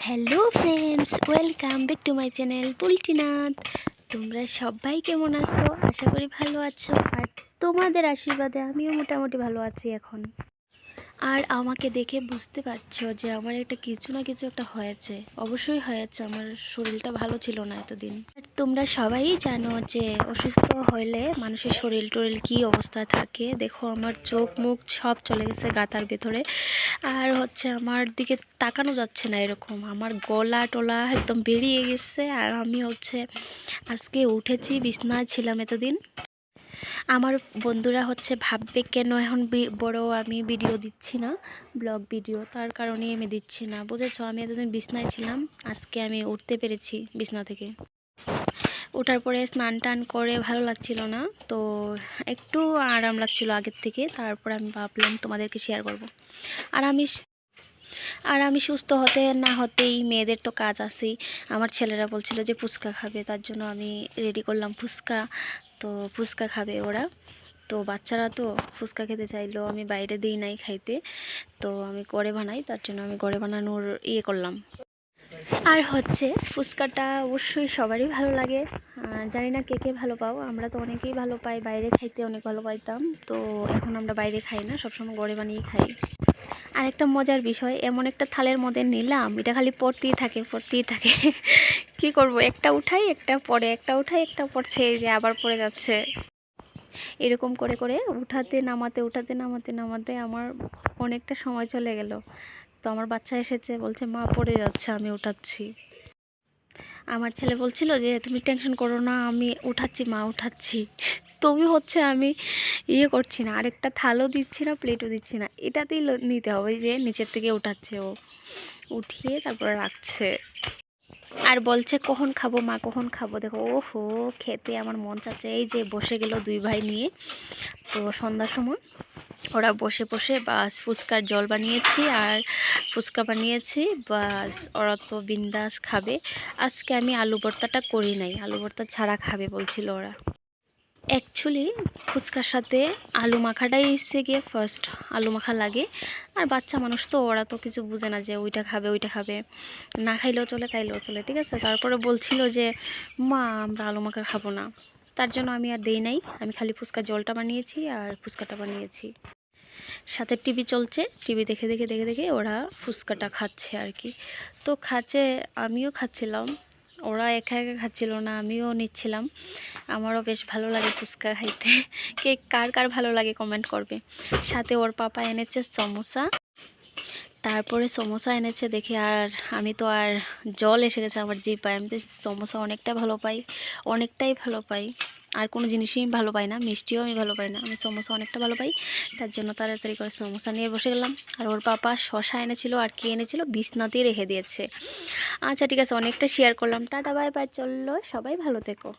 Hello friends welcome back to my channel পুলটিনাথ তোমরা সবাই কেমন আছো? আশা করি ভালো আছো। আর তোমাদের আশীর্বাদে আমিও মোটামুটি ভালো আছি এখন। আর আমাকে দেখে বুঝতে পারছ যে আমার একটা কিছু না কিছু একটা হয়েছে। অবশ্যই হয়েছে। আমার শরীরটা ভালো ছিল না এতদিন। তোমরা সবাই জানো যে অসুস্থ হলে মানুষের শরীর টরিল কী অবস্থা থাকে। দেখো, আমার চোখ মুখ সব চলে গেছে গাতার ভেতরে। আর হচ্ছে আমার দিকে তাকানো যাচ্ছে না এরকম। আমার গলা টলা একদম বেরিয়ে গেছে। আর আমি হচ্ছে আজকে উঠেছি, বিছনায় ছিলাম এতদিন। আমার বন্ধুরা হচ্ছে ভাববে, কেন এখন বড় আমি ভিডিও দিচ্ছি না ব্লগ ভিডিও তার কারণেই আমি দিচ্ছি না। বুঝেছ? আমি এতদিন বিছনায় ছিলাম। আজকে আমি উঠতে পেরেছি বিছনা থেকে। ওঠার পরে স্নান টান করে ভালো লাগছিল না, তো একটু আরাম লাগছিল আগের থেকে, তারপর আমি ভাবলাম তোমাদেরকে শেয়ার করব। আর আমি আর আমি সুস্থ হতে না হতেই মেয়েদের তো কাজ আছেই আমার ছেলেরা বলছিল যে ফুচকা খাবে, তার জন্য আমি রেডি করলাম ফুচকা, তো ফুচকা খাবে ওরা। তো বাচ্চারা তো ফুচকা খেতে চাইলো, আমি বাইরে দিই নাই খাইতে, তো আমি করে বানাই, তার জন্য আমি ঘরে বানানোর ইয়ে করলাম। আর হচ্ছে ফুচকাটা অবশ্যই সবারই ভালো লাগে। জানি না কে কে ভালো পাও, আমরা তো অনেকেই ভালো পাই, বাইরে খাইতে অনেক ভালো পাইতাম তো এখন আমরা বাইরে খাই না, সবসময় ঘরে বানিয়ে খাই। আর একটা মজার বিষয়, এমন একটা থালের মধ্যে নিলাম, এটা খালি পড়তেই থাকে পড়তেই থাকে। কি করব, একটা উঠাই, একটা পড়ে একটা উঠাই, একটা পড়ছে এই যে আবার পড়ে যাচ্ছে। এরকম করে করে উঠাতে, নামাতে উঠাতে, নামাতে নামাতে আমার অনেকটা সময় চলে গেল। তো আমার বাচ্চা এসেছে, বলছে, মা, পড়ে যাচ্ছে, আমি উঠাচ্ছি। আমার ছেলে বলছিল যে, তুমি টেনশন করো না, আমি উঠাচ্ছি, মা, উঠাচ্ছি। তবু হচ্ছে আমি ইয়ে করছি না, আরেকটা থালও দিচ্ছি না প্লেটও দিচ্ছি না, এটাতেই নিতে হবে যে, নিচের থেকে উঠাচ্ছে ও। উঠিয়ে তারপরে রাখছে। আর বলছে, কখন খাব, মা, কখন খাব? দেখো, ওহো, খেতে আমার মন চাচ্ছে। এই যে, বসে গেল দুই ভাই নিয়ে, তো সন্ধ্যার সময়। ওরা বসে বসে বাস, ফুচকার জল বানিয়েছি আর ফুচকা বানিয়েছি, বাস, ওরা তো বিন্দাস খাবে। আজকে আমি আলু ভর্তাটা করি নাই, আলু ভর্তা ছাড়া খাবে বলছিল ওরা। অ্যাকচুয়ালি ফুচকার সাথে আলু মাখাটাই এসে গিয়ে ফার্স্ট আলু মাখা লাগে। আর বাচ্চা মানুষ তো, ওরা তো কিছু বুঝে না যে ওইটা খাবে ওইটা খাবে। না খাইলেও চলে খাইলেও চলে, ঠিক আছে? তারপরে বলছিল যে, মা, আমরা আলু মাখা খাব না। তার জন্য আমি আর দেই নাই। আমি খালি ফুচকা জলটা বানিয়েছি আর ফুচকাটা বানিয়েছি। সাথে টিভি চলছে। টিভি দেখে দেখে দেখে দেখে ওরা ফুচকাটা খাচ্ছে আর কি। তো খাচ্ছে, আমিও খাচ্ছিলাম। ওরা একা একা খাচ্ছিল না, আমিও নিচ্ছিলাম। আমারও বেশ ভালো লাগে ফুচকা খাইতে। কে, কার কার ভালো লাগে কমেন্ট করবে। সাথে ওর পাপা এনেছে সমোসা। তারপরে সমোসা এনেছে দেখে আর আমি তো আর জল এসে গেছে আমার জিপায় আমি তো সমোসা অনেকটা ভালো পাই, অনেকটাই ভালো পাই। আর কোনো জিনিসই আমি ভালো পাই না, মিষ্টিও আমি ভালো পাই না। আমি সমোসা অনেকটা ভালো পাই, তার জন্য তাড়াতাড়ি করে সমোসা নিয়ে বসে গেলাম। আর ওর পাপা শশা এনেছিল আর কি এনেছিল বিছনাতেই রেখে দিয়েছে। আচ্ছা ঠিক আছে, অনেকটা শেয়ার করলাম। টাটা বাই বাই চলল। সবাই ভালো থেকো।